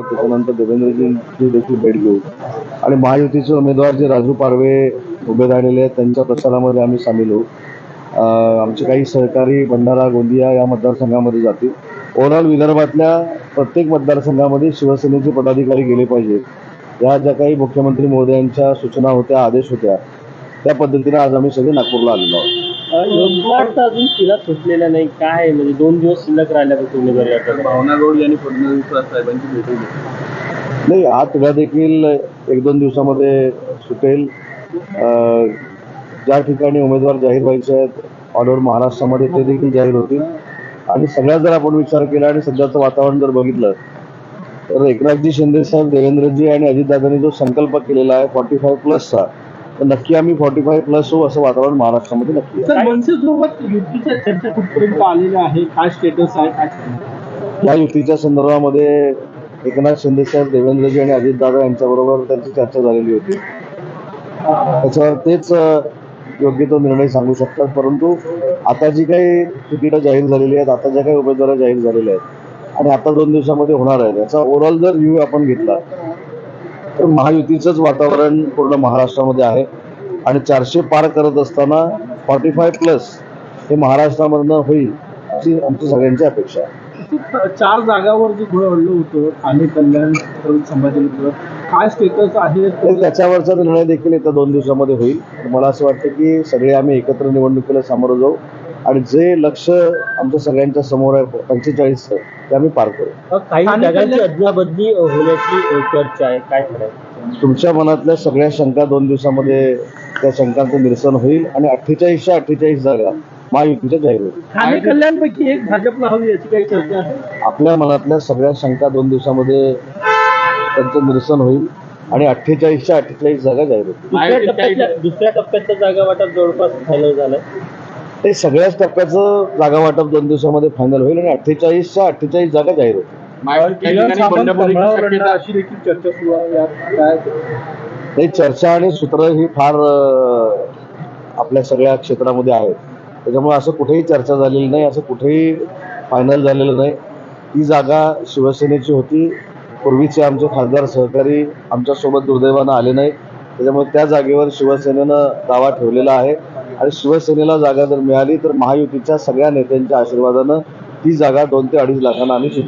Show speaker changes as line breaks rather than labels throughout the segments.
त्याच्यानंतर देवेंद्रजींची देखील भेट घेऊ आणि महायुतीचे उमेदवार जे राजू पारवे उभे राहिलेले आहेत त्यांच्या प्रचारामध्ये आम्ही सामील होऊ. आमचे काही सहकारी भंडारा गोंदिया या मतदारसंघामध्ये जातील. ओव्हरऑल विदर्भातल्या प्रत्येक मतदारसंघामध्ये शिवसेनेचे पदाधिकारी गेले पाहिजेत. या ज्या काही मुख्यमंत्री महोदयांच्या सूचना होत्या आदेश होत्या त्या पद्धतीने आज आम्ही सगळे नागपूरला आलेलो आहोत.
तर अजून तिला सुटलेला नाही. काय आहे? म्हणजे दोन दिवस शिल्लक राहिल्यापासून उमेदवारी अर्ज
भावना गौड यांनी फडणवीस साहेबांची भेट घेतली
नाही हा तुला देखील एक दोन दिवसामध्ये सुटेल. अं, ज्या ठिकाणी उमेदवार जाहीर व्हायचे आहेत ऑल ओव्हर महाराष्ट्रामध्ये ते देखील जाहीर होतील. आणि सगळ्यात जर आपण विचार केला आणि सध्याचं वातावरण जर बघितलं तर एकनाथजी शिंदे साहेब देवेंद्रजी आणि अजितदादांनी जो संकल्प केलेला आहे फॉर्टी फाईव्ह प्लसचा तर नक्की आम्ही फॉर्टी फाईव्ह प्लस होऊ असं वातावरण महाराष्ट्रामध्ये नक्की आहे.
सर मनसेसोबत युतीच्या चर्चा कुठपर्यंत आलेल्या आहे? काय स्टेटस आहे? काय?
या युतीच्या संदर्भामध्ये एकनाथ शिंदे साहेब देवेंद्रजी आणि अजितदादा यांच्याबरोबर त्यांची चर्चा झालेली होती. त्याच्यावर तेच अ, योग्य तो निर्णय सांगू शकतात. परंतु आता जी काही तिकीटं जाहीर झालेली आहेत आता ज्या काही उमेदवार जाहीर झालेल्या आहेत आणि आता दोन दिवसामध्ये होणार आहेत याचा ओव्हरऑल जर व्ह्यू आपण घेतला तर महायुतीचंच वातावरण पूर्ण महाराष्ट्रामध्ये आहे. आणि चारशे पार करत असताना फॉर्टी फाय प्लस हे महाराष्ट्रामधनं होईल अशी आमची सगळ्यांची अपेक्षा आहे.
चार जागावर जे घोळवलं होतं ठाणे कल्याण संभाजीनगर काय स्टेटस आहे?
त्याच्यावरचा निर्णय देखील येत्या दोन दिवसामध्ये होईल. मला असं वाटतं की सगळे आम्ही एकत्र निवडणुकीला सामोरं जाऊ. आणि जे लक्ष आमच्या सगळ्यांच्या समोर आहे पंचेचाळीसचं ते आम्ही पार करू.
काही जागांची अदलाबदली होण्याची चर्चा आहे काय करायचं
तुमच्या मनातल्या सगळ्या शंका दोन दिवसामध्ये त्या शंकांचं निरसन होईल आणि अठ्ठेचाळीसच्या अठ्ठेचाळीस जागा महायुतीच्या जाहीर होईल.
ठाणे कल्याणपैकी एक भाजपला हवी याची काही चर्चा आहे?
आपल्या मनातल्या सगळ्या शंका दोन दिवसामध्ये त्यांचं निरसन होईल आणि अठ्ठेचाळीसच्या अठ्ठेचाळीस जागा जाहीर होतील.
दुसऱ्या टप्प्याचं जागा वाटप जवळपास फायनल झालंय.
ते सगळ्याच टप्प्याचं जागा वाटप दोन दिवसामध्ये फायनल होईल आणि अठ्ठेचाळीसच्या अठ्ठेचाळीस जागा जाहीर होतील.
चर्चा सुरू आहे. यात काय?
ही चर्चा आणि सूत्र ही फार आपल्या सगळ्या क्षेत्रामध्ये आहेत. त्याच्यामुळे असं कुठेही चर्चा झालेली नाही असं कुठेही फायनल झालेलं नाही. ती जागा शिवसेनेची होती. पूर्वीचे आमचे खासदार सहकारी आमच्यासोबत दुर्दैवानं आले नाहीत. त्याच्यामुळे त्या जागेवर शिवसेनेनं दावा ठेवलेला आहे. आणि शिवसेनेला जागा जर मिळाली तर महायुतीच्या सगळ्या नेत्यांच्या आशीर्वादानं ती जागा दोन ते अडीच लाखांना आम्ही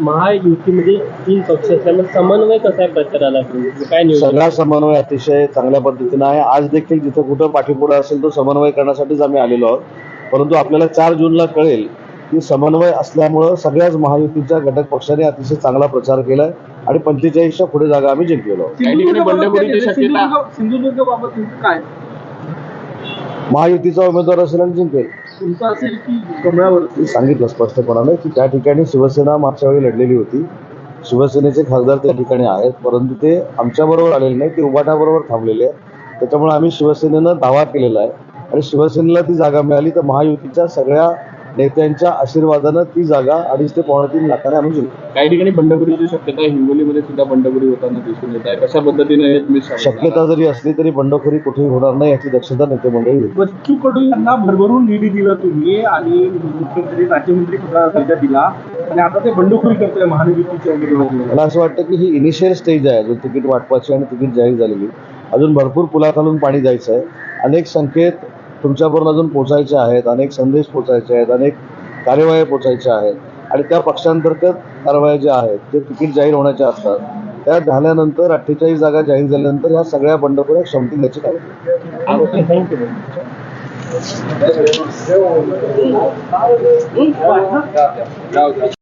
महायुतीमध्ये तीन पक्ष असल्यामुळे समन्वय कसा आहे प्रचाराला म्हणजे काय
सगळा समन्वय अतिशय चांगल्या पद्धतीनं आहे. आज देखील जिथं कुठं पाठीपुढं असेल तो समन्वय करण्यासाठीच आम्ही आलेलो आहोत. परंतु आपल्याला चार जूनला कळेल की समन्वय असल्यामुळं सगळ्याच महायुतीच्या घटक पक्षाने अतिशय चांगला प्रचार केलाय आणि पंचेचाळीसच्या पुढे जागा आम्ही जिंकलेलो आहोत. महायुतीचा उमेदवार असेल आणि जिंकेल. सांगितलं स्पष्टपणाने की त्या ठिकाणी शिवसेना मागच्या वेळी लढलेली होती. शिवसेनेचे खासदार त्या ठिकाणी आहेत परंतु ते आमच्याबरोबर आलेले नाही ते उभाटाबरोबर थांबलेले आहेत. त्याच्यामुळे आम्ही शिवसेनेनं दावा केलेला आहे. आणि शिवसेनेला ती जागा मिळाली तर महायुतीच्या सगळ्या नेत्यांच्या आशीर्वादानं ती जागा अडीच ते पावणे तीन लाखाने आम्ही जिंकू
काही ठिकाणी बंडखोरीची शक्यता आहे. हिंगोलीमध्ये सुद्धा बंडखोरी होताना दिसून येत आहे. कशा पद्धतीने हे तुम्ही?
शक्यता जरी असली तरी बंडखोरी कुठेही होणार नाही याची दक्षता नेते मंडळी.
बच्चू कडू यांना भरभरून निधी दिला तुम्ही आणि मुख्यमंत्री राज्यमंत्री दर्जा दिला. आणि आता ते बंडखोरी करताय उमेदवारांना
मला असं वाटतं की ही इनिशियल स्टेज आहे. जो तिकीट वाटपाची आणि तिकीट जाहीर झालेली. अजून भरपूर पुलाखालून पाणी जायचं आहे अनेक संकेत तुमच्यापर्यंत अजून पोचायचे आहेत अनेक संदेश पोचायचे आहेत अनेक कार्यवाही पोचायच्या आहेत. आणि त्या पक्षांतर्गत कारवाया ज्या आहेत ते तिकीट जाहीर होण्याच्या असतात. त्या झाल्यानंतर अठ्ठेचाळीस जागा जाहीर झाल्यानंतर ह्या सगळ्या बंडखोऱ्या क्षमतील याची काय